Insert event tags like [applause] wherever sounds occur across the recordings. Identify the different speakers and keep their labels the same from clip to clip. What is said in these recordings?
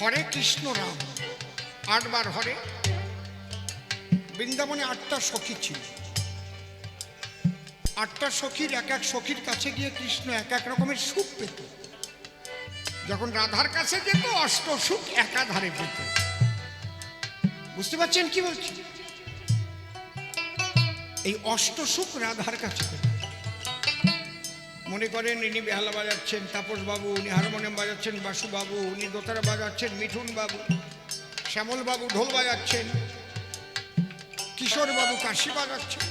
Speaker 1: হরে কৃষ্ণ রাম। আটবার হরে। বৃন্দাবনে আটটা সখী ছিল। আটটা সখীর এক এক সখীর কাছে গিয়ে কৃষ্ণ এক এক রকমের সুখ পেত। যখন রাধার কাছে যেত, অষ্ট সুখ একাধারে পেত। বুঝতে পারছেন কি বলছি? এই অষ্ট সুখ রাধার কাছে পেত। মনে করেন ইনি বেহালা বাজাচ্ছেন তাপস বাবু উনি হারমোনিয়াম বাজাচ্ছেন বাসু বাবু উনি দোতারা বাজাচ্ছেন মিঠুন বাবু শ্যামল বাবু ঢোল বাজাচ্ছেন কিশোর বাবু কাশি বাজাচ্ছেন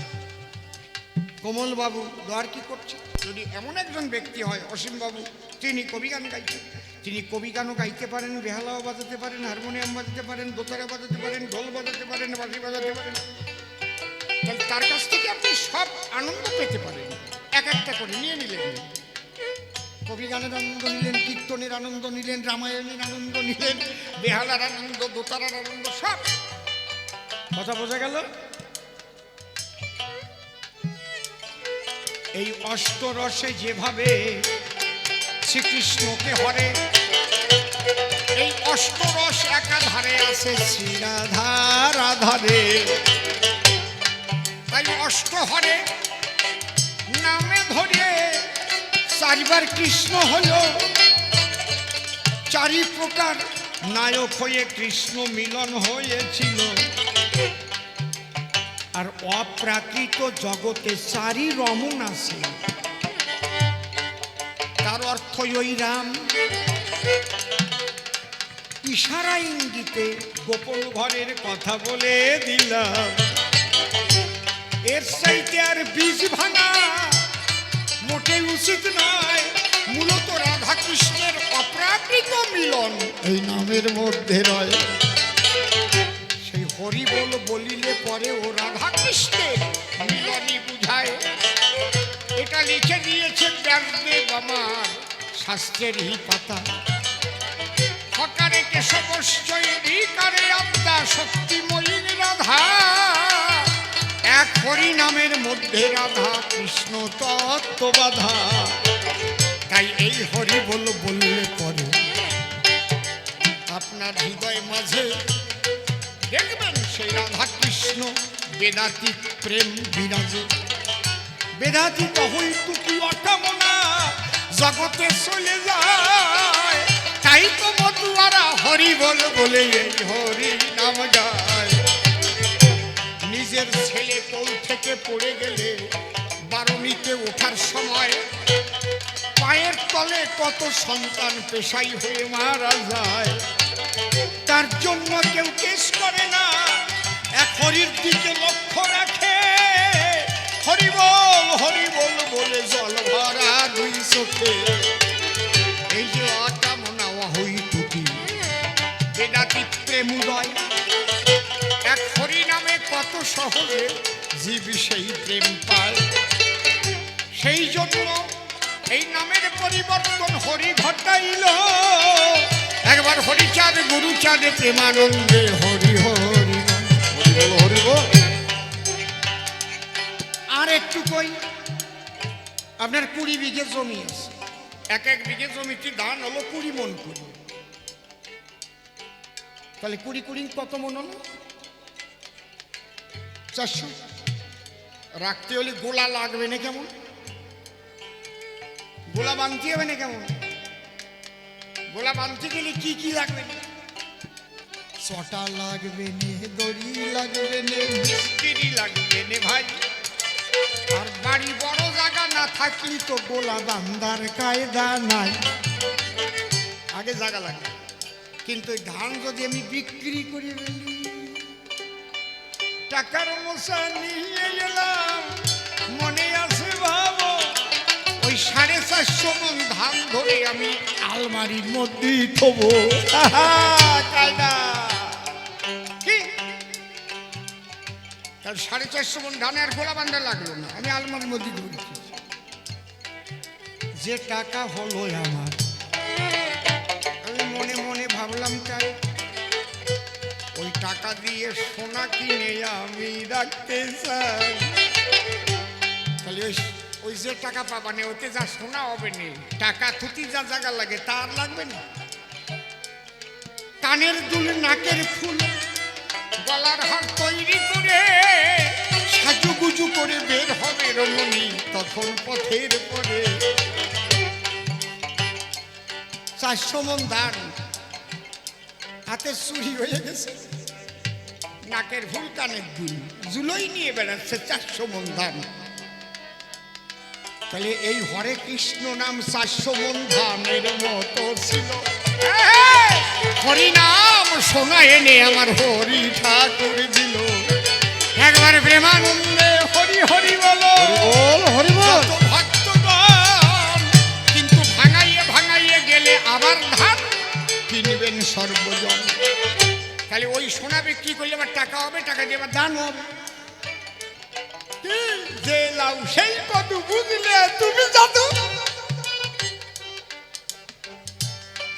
Speaker 1: কোমল বাবু দ্বার কি করছে যদি এমন একজন ব্যক্তি হয় অসীম বাবু তিনি কবি গান গাইছেন। তিনি কবি গানও গাইতে পারেন, বেহালাও বাজাতে পারেন, হারমোনিয়াম বাজাতে পারেন, দোতারা বাজাতে পারেন, ঢোল বাজাতে পারেন বাঁশি বাজাতে পারেন। তার কাছ থেকে আপনি সব আনন্দ পেতে পারেন। এক একটা করে নিয়ে নিলেন। কবি গানের আনন্দ নিলেন, কীর্তনের আনন্দ নিলেন, রামায়ণের আনন্দ নিলেন, বেহালার আনন্দ, দোতারার আনন্দ, সব। কথা বোঝা গেল? এই অষ্টরসে যেভাবে শ্রীকৃষ্ণকে হরে, এই অষ্টরস একাধারে আছে শ্রীরাধার আধারে তাই অষ্টহরে নামে ধরে চারিবার কৃষ্ণ হল। চারি প্রকার নায়ক হয়ে কৃষ্ণ মিলন হয়েছিল। আর অপ্রাকৃত জগতে চারি রমন আছে। তার অর্থ ওই রাম ইশারা ইঙ্গিতে গোপন ঘরের কথা বলে দিলাম এর সাইতে আর বীজ ভাঙা মোটেই উচিত নয়। মূলত রাধা কৃষ্ণের অপ্রাকৃত মিলন এই নামের মধ্যে রয়। সেই হরি বল বলিলে পরে ও রাধা কৃষ্ণের মিলনই বুঝায়। এটা লিখে দিয়েছে ব্যাসদেব আমার শাস্ত্রের হি পাতা। হকারে কেশবশ্চয় রিকারে আত্মা শক্তিময়ী রাধা। এক হরি নামের মধ্যে রাধা কৃষ্ণ তত্ত্ব বাধা। তাই এই হরি বল বললে পরে, আপনার হৃদয় মাঝে দেখবেন সেই রাধা কৃষ্ণ বেদাতিক প্রেম বিরাজে। বেদাতিত হইতু কি অকামনা, জগতে চলে যায়। তাই তো মতুয়ারা হরি বল বলে এই হরি নাম গায়। নিজের ছেলে কোল থেকে পড়ে গেলে বারণীতে ওঠার সময় পায়ের তলে কত সন্তান পেশাই হয়ে মারা যায়। তার জন্য কেউ কেস করে না, এক হরির দিকে লক্ষ্য রাখে। হরিবল হরিবল বলে জল ভরা দুই চোখে। এই যে অকামনা হই টুকি বেদাতিক প্রেম উদয়, এক কত সহজে জীব সেই প্রেম পায়। সেই জন্য এই নামের পরিবর্তন হরি ঘটাইল। একবার হরিচাঁদ, গুরুচাঁদে, প্রেমানন্দে হরি হরি হরি আর একটু কই, আপনার কুড়ি বিঘে জমি আছে। এক এক বিঘে জমিতে ধান হলো কুড়ি মন করে। তাহলে কুড়ি কুড়ি কত মন হলো? চারশো? রাখতে হলে গোলা লাগবে না কেমন? গোলা বানতে হবে না কেমন? গোলা বানতে গেলে কি কি লাগবে? না ছটা লাগবে নে দড়ি লাগবে নে। মিস্ত্রি লাগবে নে ভাই। আর বাড়ি বড় জায়গা না থাকলে তো গোলা বান্দার কায়দা নাই। আগে জায়গা লাগবে। কিন্তু ধান যদি আমি বিক্রি করে ফেলি টাকার মশা নিয়ে গেলাম। মনে আছে ভাবো ওই সাড়ে চারশো মন ধান ধরে আমি আলমারির মধ্যেই থবো। তার সাড়ে চারশো মন ধানের গোলা বান্ধা লাগল না, আমি আলমারির মধ্যে ধরে যে টাকা হলো আমার, আমি মনে মনে ভাবলাম তাই ওই টাকা দিয়ে সোনা কিনে আমি রাখতে চাই। তাহলে ওই ওই যে টাকা পাবানে ওতে যা সোনা হবে নি। টাকা থুতি যা জায়গা লাগে, তার লাগবে না। কানের দুল, নাকের ফুল, গলার হার তৈরি করে সাজুগুজু করে বের হবে রমণী তখন পথের পরে। চারশো মন দান হাতে চুরি হয়ে গেছে। নাকের ফুল কানের দুল জুলোই নিয়ে বেড়াচ্ছে চারশো মন ধান। তাহলে এই হরে কৃষ্ণ নাম চারশো মন ধানের মতো ছিল। হরি নাম সোনা এনে আমার হরি ঠাকুর দিল। একবার প্রেমানন্দে হরি হরি বলো।
Speaker 2: হরি বল
Speaker 1: ভক্তগণ কিন্তু ভাঙাইয়ে ভাঙাইয়ে গেলে আবার ধান কিনবেন সর্বজন। তাহলে ওই সোনা বিক্রি করলে আবার টাকা হবে, টাকা দিয়ে আবার দান হবে। যে লাউ সেই কদু বুঝলে তুমি জাদু।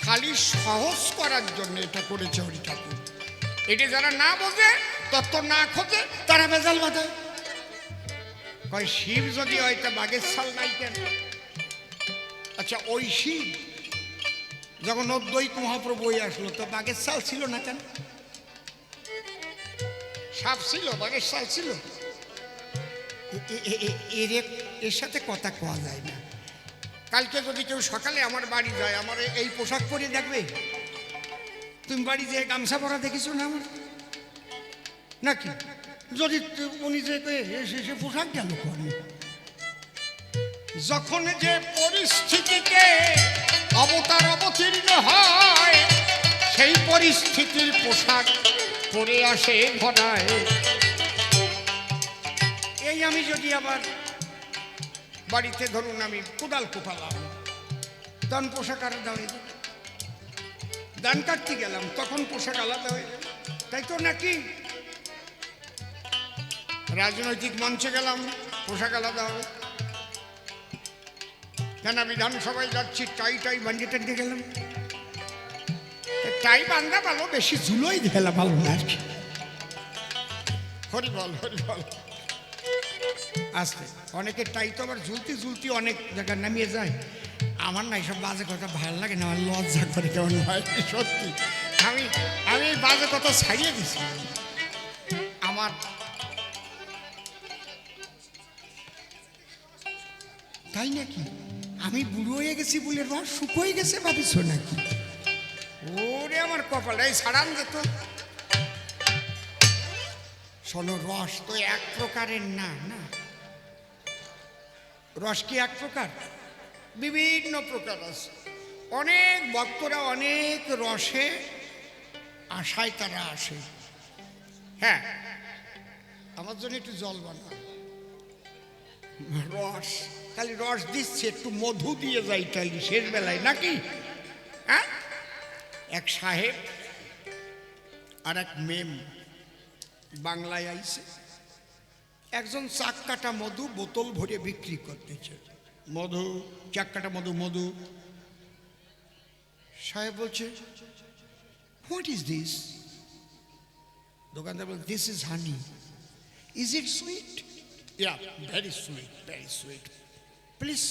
Speaker 1: খালি সহজ করার জন্য এটা করেছে হরি ঠাকুর। এটি যারা না বোঝে, তত্ত্ব না খোঁজে, তারা বেজাল বাঁধায় কয়, শিব যদি হয় তা বাঘের ছাল নাই কেন? আচ্ছা ওই শিব যখন অদ্বৈত মহাপ্রভু আসলো, তো বাঘের ছাল ছিল না কেন? সাপ ছিল, বাঘের ছাল। ছিল এর এর সাথে কথা কোয়া যায় না। কালকে যদি কেউ সকালে আমার বাড়ি যায়, আমার এই পোশাক পরে দেখবে। তুমি বাড়ি যে গামছা পরা দেখিছো না আমার? নাকি? যদি উনি যে সে পোশাক গেল করে যখন যে পরিস্থিতিতে অবতার অবতীর্ণ হয়, সেই পরিস্থিতির পোশাক পরে আসে ঘনায় এই আমি যদি আবার বাড়িতে ধরুন আমি কোদাল কোপালাম, দান পোশাক আলাদা হয়ে যাবে ধান কাটতে গেলাম, তখন পোশাক আলাদা হয়ে যাবে তাই তো নাকি? রাজনৈতিক মঞ্চে গেলাম, পোশাক আলাদা হবে কেন বিধানসভায় যাচ্ছি, টাই টাই বান্ধে টান্ধে গেলাম। টাই বান্ধা ভালো, বেশি ঝুলোই গেলাম ভালো না আর কি। হরি বল হরি বল। আসতে। অনেকে টাই তো আবার ঝুলতি ঝুলতি অনেক জায়গায় নামিয়ে যায়। আমার না এইসব বাজে কথা ভালো লাগে না, আমার লজ্জা করে কেমন হয়, সত্যি। আমি আমি এই বাজে কথা ছাড়িয়ে দিছি। আমার তাই নাকি? আমি বুড়ো হয়ে গেছি বলে রস শুকোয় গেছে ভাবিস নাকি? আমার কপাল এই ছাড়ান যেত শোনো, রস তো এক প্রকারের না না? রস কি এক প্রকার? বিভিন্ন প্রকার আছে অনেক ভক্তরা অনেক রসে আশায় তারা আসে। হ্যাঁ আমার জন্য একটু জল বানা রস, খালি রস দিচ্ছে, একটু মধু দিয়ে যাই তাই শেষ বেলায় নাকি? এক সাহেব আর এক মেম বাংলায় আইছে। একজন চাক্কাটা মধু বোতল ভরে বিক্রি করতেছে। মধু, চাক্কাটা মধু মধু। সাহেব বলছে হোয়াট ইজ দিস দোকানদার বলছে this is honey is it sweet yeah very sweet very sweet please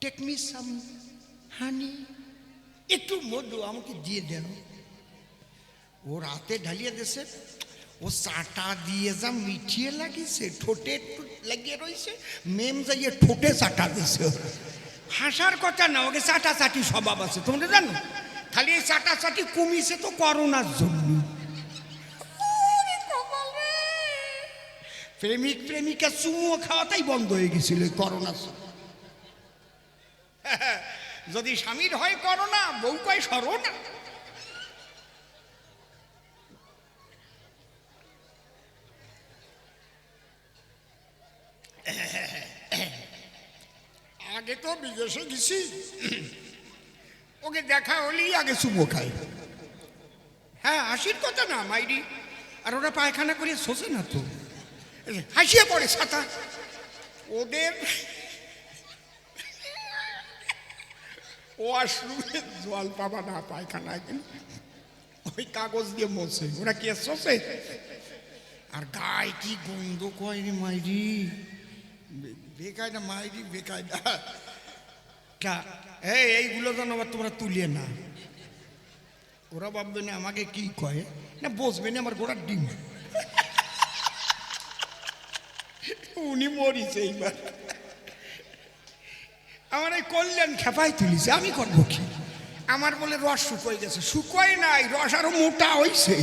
Speaker 1: take me some honey একটু মধু আমাকে দিয়ে দেন। ও রাতে ঢালিয়ে দিয়েছে। ও চাটা দিয়ে যা মিঠিয়ে লাগিয়েছে ঠোঁটে একটু লাগিয়ে রয়েছে মেম যাইয়ে ঠোঁটে চাটা দিছে হাসার কথা না ওকে চাটা চাটি স্বভাব আছে তোমরা জানো? খালি এই চাটা চাটি কমিছে তো করোনার জন্য। প্রেমিক প্রেমিকা চুমো খাওয়াটাই বন্ধ হয়ে গেছিল করোনার সময়। যদি স্বামীর হয় করোনা, বউ কয় সরো না আগে তো বিদেশে গেছি। ওকে দেখা হলেই আগে চুমো খাই। হ্যাঁ হাসির কথা না, মাইরি। আর ওরা পায়খানা করে শোষে না তো। হাসিয়ে পড়ে ছাতা। ওদের ওয়াশরুমে [laughs] জল পাবা না পায়খানায় কিন্তু ওই কাগজ দিয়ে মোছে ওরা কি শোষে আর গায়ে কি গন্ধ কয় রে মাইরি? বেকায়দা মাইরি বেকায়দা তা এই, এইগুলো যেন আবার তোমরা তুলিয়ে না। ওরা ভাববে না আমাকে কি কয়? না, বসবে না আমার গোড়ার ডিম। উনি মরিছে এইবার। আমার এই কল্যাণ খেপাই তুলিছে, আমি করব কি? আমার বলে রস শুকোয় গেছে। শুকোয় নাই, রস আরও মোটা হইছে।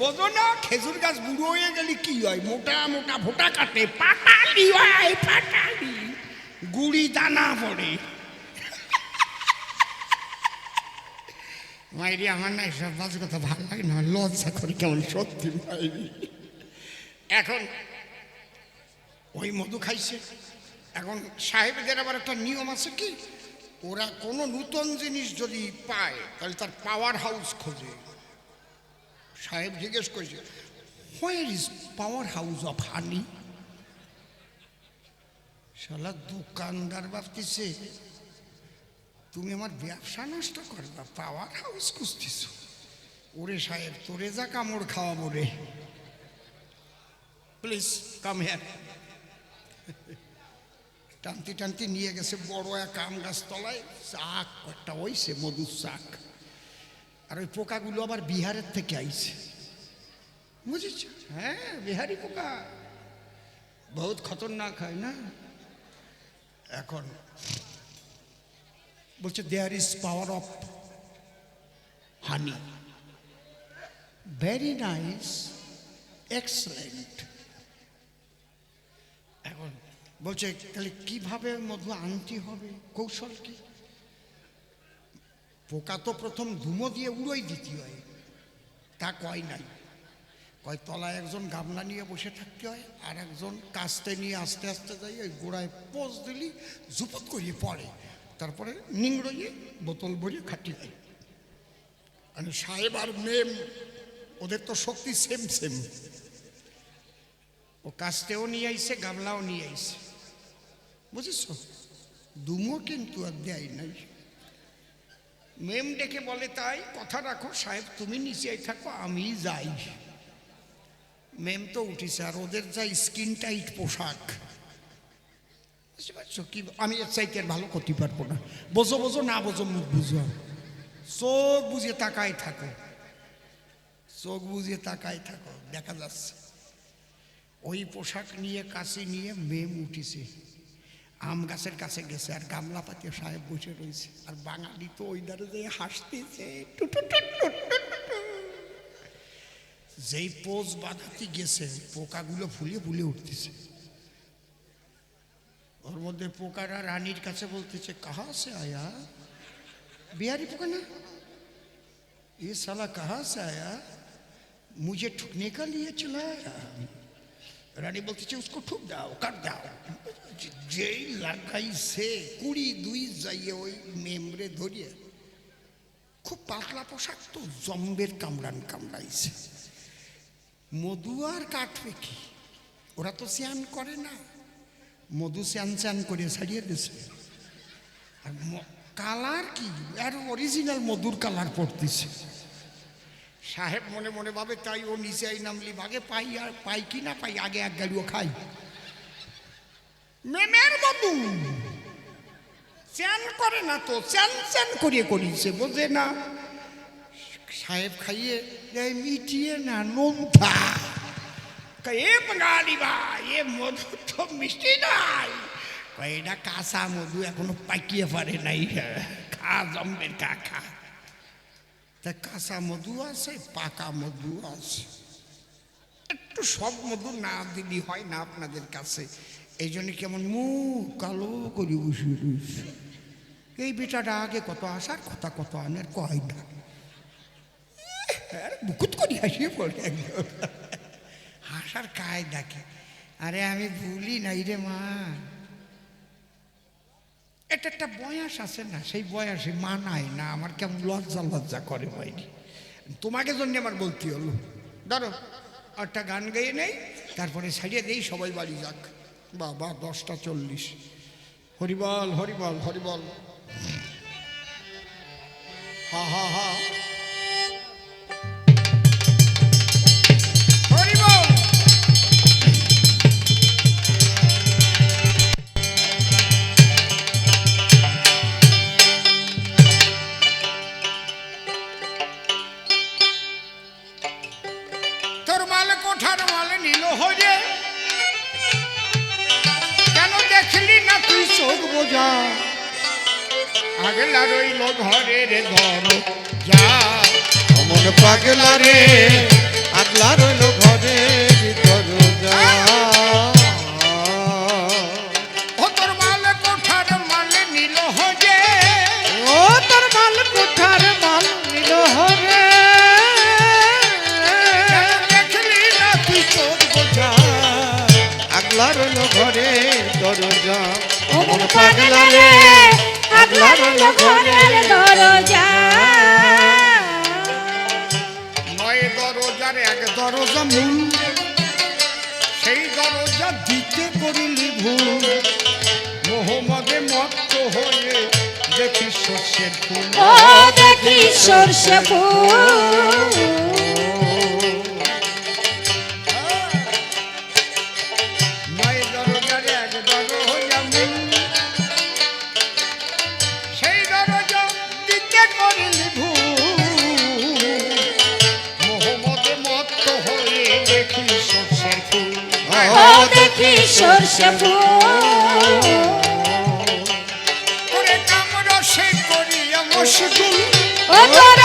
Speaker 1: বোঝো না, খেজুর গাছ বুড়ো হয়ে গেলে কি হয়? মোটা মোটা ভোটা কাটে, পাটালি হয়, পাটালি। গুড়ি দানা পড়ে। মাইরি, আমার না এসব বাজে কথা ভালো লাগে না। লজ্জা করি কেমন সত্যি মাইরি। এখন ওই মধু খাইছে। এখন সাহেবদের আবার একটা নিয়ম আছে কি? ওরা কোনো নূতন জিনিস যদি পায়, তাহলে তার পাওয়ার হাউস খোঁজে। সাহেব জিজ্ঞেস করছে where is power house of honey শালা দোকানদার ভাবতেছে, তুমি আমার ব্যবসা নষ্ট করবা পাওয়ার হাউস খুঁজতেছ। ওরে সাহেব, তোরে যা কামড় খাওয়াবো রে। প্লিজ কাম হ্যার টানতি টানতি নিয়ে গেছে বড় এক আম গাছ তলায় চাক একটা ওইছে মধুর চাক আর ওই পোকাগুলো আবার বিহারের থেকে আইছে। বুঝেছ? হ্যাঁ বিহারি পোকা। বহুত খতরনাক হয় না? এখন বলছে there is power of honey very nice excellent বলছে, তাহলে কীভাবে মধু আনতে হবে? কৌশল কি? পোকা তো প্রথম ধুমো দিয়ে উড়োই দিতে হয়। তা কয় নাই। কয়, তলায় একজন গামলা নিয়ে বসে থাকতে হয়, আর একজন কাস্তে নিয়ে আস্তে আস্তে যাই, ওই গোড়ায় পোজ দিলি জুপুত করিয়ে পড়ে। তারপরে নিংড়িয়ে বোতল ভরিয়ে খাটিয়ে দেয়। মানে সাহেব আর মেম, ওদের তো শক্তি সেম সেম। ও কাস্তেও নিয়ে আইসে গামলাও নিয়ে আইছে। বুঝেছ? দুমো কিন্তু আর দেয় নাই। মেম ডেকে বলে, তাই কথা রাখো, সাহেব, তুমি নিচে থাকো, আমি যাই। মেম তো উঠিছে, আর ওদের যা স্কিন টাইট পোশাক। বুঝতে পারছ কি? আমি এর চাইতে আর ভালো করতে পারব না। বোঝো বোঝো, না বোঝো, মুখ বুঝো। চোখ বুঝে তাকাই থাকো। চোখ বুঝে তাকাই থাকো, দেখা যাচ্ছে। ওই পোশাক নিয়ে কাছে নিয়ে মেম উঠেছে। আম গাছের কাছে গেছে আর গামলা পাতে সাহেব বসে রয়েছে আর বাঙালি তো ওই ধারে যে হাসতেছে two two two two two two two. যেই পোজ বাঁধাতে গেছে পোকাগুলো ফুলে ফুলে উঠতেছে ওর মধ্যে পোকারা রানীর কাছে বলতেছে কাহা সে আয়া बिहारी पोका ना ये साला कहाँ से आया मुझे ठुकने का लिए चलाया রানী বলতেছে উসকো ঠুক দাও, কাট দাও। যেই লাগাইছে কুড়ি দুই যাইয়ে ওই মেমরে ধরিয়ে খুব পাতলা পোশাক তো জম্বের কামড়ান কামড়াইছে। মধু আর কাটবে কি? ওরা তো স্যান করে না। মধু স্যান স্যান করে ছাড়িয়ে দিছে। আর কালার কি? আর অরিজিনাল মধুর কালার পড়তেছে। সাহেব মনে মনে ভাবে তাই ও নিচে নামলি ভাগে পাই আর পাই কি না পাই আগে এক গাড়িও খাই। মেমের মধু চ্যান করে না তো চ্যান চ্যান করিয়ে করিয়েছে বোঝে না। সাহেব খাইয়ে এই মিটিয়ে না কয়, এ বাঙালি ভাই এ মধু তো মিষ্টি নাই। এটা কাঁচা মধু এখনও পাকিয়ে পারে নাই। খা জম্বের কা খা। তা কাঁচা মধু আছে, পাকা মধু আছে। একটু সব মধু না দিলি হয় না আপনাদের কাছে। এই জন্য কেমন মুখ কালো করে বসে রয়েছে। এই বেটাটা আগে কত আসার কথা কত আনের কয় না। বুকুত করে হাসিয়ে পড়ে হাসার কায় ডাকে আরে আমি ভুলি নাই রে মা। এটা একটা বয়স আছে না, সেই বয়সে মানায় না, আমার কেমন লজ্জা লজ্জা করে হয়নি তোমাকে জন্য আমার বলতে হলো। ধরো একটা গান গাইয়ে নেই, তারপরে ছাড়িয়ে দেই, সবাই বাড়ি যাক। বাবা, দশটা চল্লিশ। হরিবল হরিবল হরিবল। হা হা হা। আগলা রইল ঘরের ঘর। যা
Speaker 2: অমন পাগলা রে আগলা রইল ঘরে দরজা।
Speaker 1: ও তোর মাল কোঠার মাল নিল হরে
Speaker 2: ও তোর মাল কোঠার মাল নিল হরে
Speaker 1: দেখলি না তুই চোখ বোঝা।
Speaker 2: আগলা রইল ঘরে দরজা।
Speaker 3: অমন পাগলা রে রইল ঘরের দরজা।
Speaker 1: নয় দরজার এক দরজা মূল সেই দরজা দিতে করিলি ভুল। মোহাম্মদে মত্ত হয়ে দেখি শস্যের ফুল।
Speaker 3: দেখি সর্ষে ফুল।
Speaker 1: দেখি
Speaker 3: সর্ষে ফুল।
Speaker 1: করিয়া মশগুল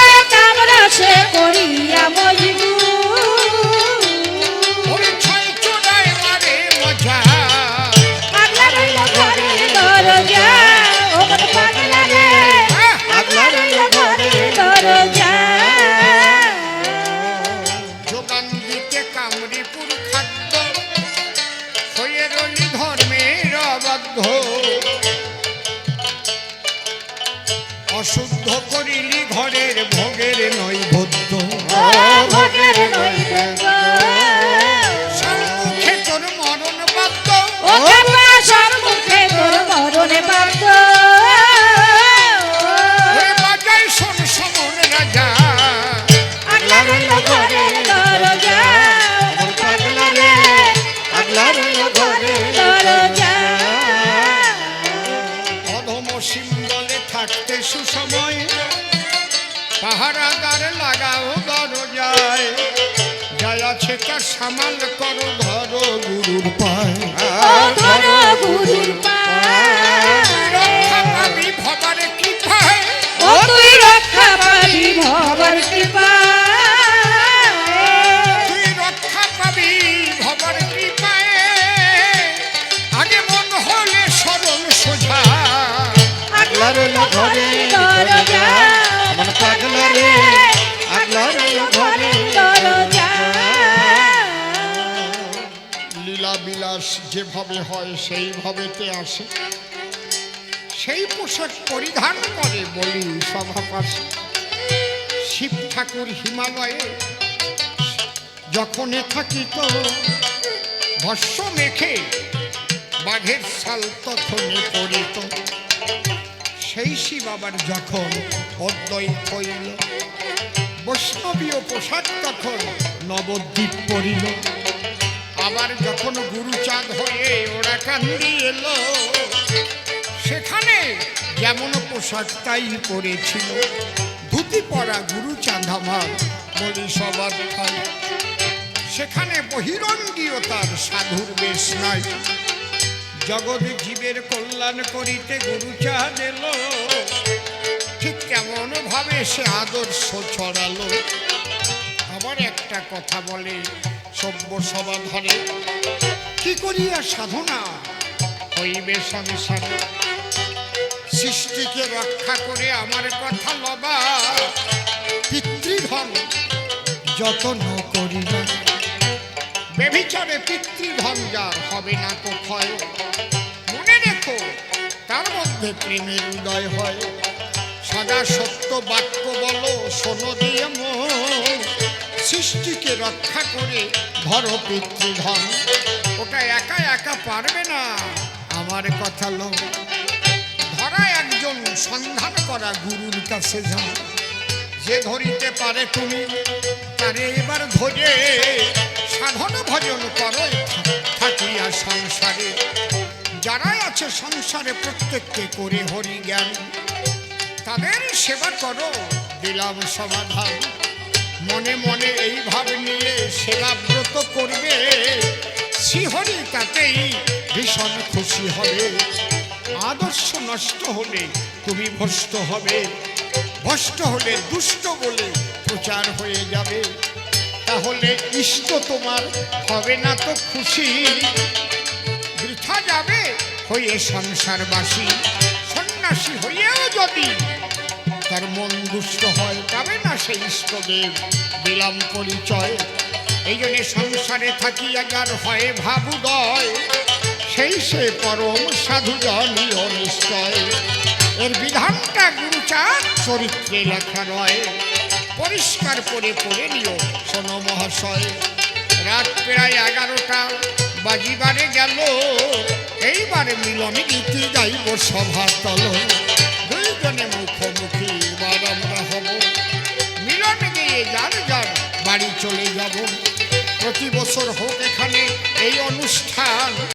Speaker 1: সামাল যেভাবে হয়, সেইভাবেতে আসে। সেই পোশাক পরিধান করে বলি সভা পাশে শিব ঠাকুর হিমালয়ে যখন থাকিত ভস্য মেখে বাঘের শাল তখনই পড়িত সেই শিব আবার যখন অদ্বৈত হইল, বৈষ্ণবীয় পোশাক তখন নবদ্বীপ পড়িল আবার যখন গুরুচাঁদ হয়ে ওরা কান্দি এলো, সেখানে যেমন পোশাক তাই পরেছিল। ধুতি পরা গুরুচাঁদ আমার বলি, সবার সেখানে বহিরঙ্গীয়তার সাধুর বেশ নাই। জগৎ জীবের কল্যাণ করিতে গুরুচাঁদ এলো। ঠিক কেমন ভাবে সে আদর্শ ছড়ালো। আবার একটা কথা বলে সভ্য সভা ধরে কি করিয়া সাধনা? হইবে সংসারে সৃষ্টিকে রক্ষা করে আমার কথা লবা। পিতৃধন যতন করিবা। বেবিচারে পিতৃধন যার হবে না তো ক্ষয়। মনে রেখো, তার মধ্যে প্রেমের উদয় হয়। সদা সত্য বাক্য বলো, শোনো দিয়ে মন। সৃষ্টিকে রক্ষা করে ধরো পিতৃধন। ওটা একা একা পারবে না, আমার কথা লো ধরা একজন সন্ধান করা গুরুর কাছে যাও। যে ধরিতে পারে তুমি, তারে এবার ধরে সাধন ভজন করো থাকিয়া সংসারে। যারাই আছে সংসারে প্রত্যেককে করে হরি জ্ঞান তাদের সেবা করো, দিলাম সমাধান। মনে মনে এই ভাব নিয়ে সেবা ব্রত করবে। শ্রীহরি তাতেই ভীষণ খুশি হবে। আদর্শ নষ্ট হলে তুমি ভ্রষ্ট হবে। ভষ্ট হলে দুষ্ট বলে প্রচার হয়ে যাবে। তাহলে ইষ্ট তোমার হবে না তো খুশি। বৃথা যাবে হয়ে সংসারবাসী। সন্ন্যাসী হইয়াও যদি সেই ইষ্টদেব দিলাম পরিচয়। এই জন্য সংসারে থাকিয়া যার হয় ভাবুদয়। সেই সে পরম সাধু জনীয় নিশ্চয় এর বিধানটা গুরুচার চরিত্রে লেখা রয়। পরিষ্কার করে পড়ে নিও, শোনো মহাশয়। রাত প্রায় এগারোটা, বাজিবারে গেল। এইবারে মিলনে গীতি গাইব সভা তল। দুইজনে মুখোমুখি আমরা যায় যার যার বাড়ি চলে যাব। প্রতি বছর হোক এখানে এই অনুষ্ঠান।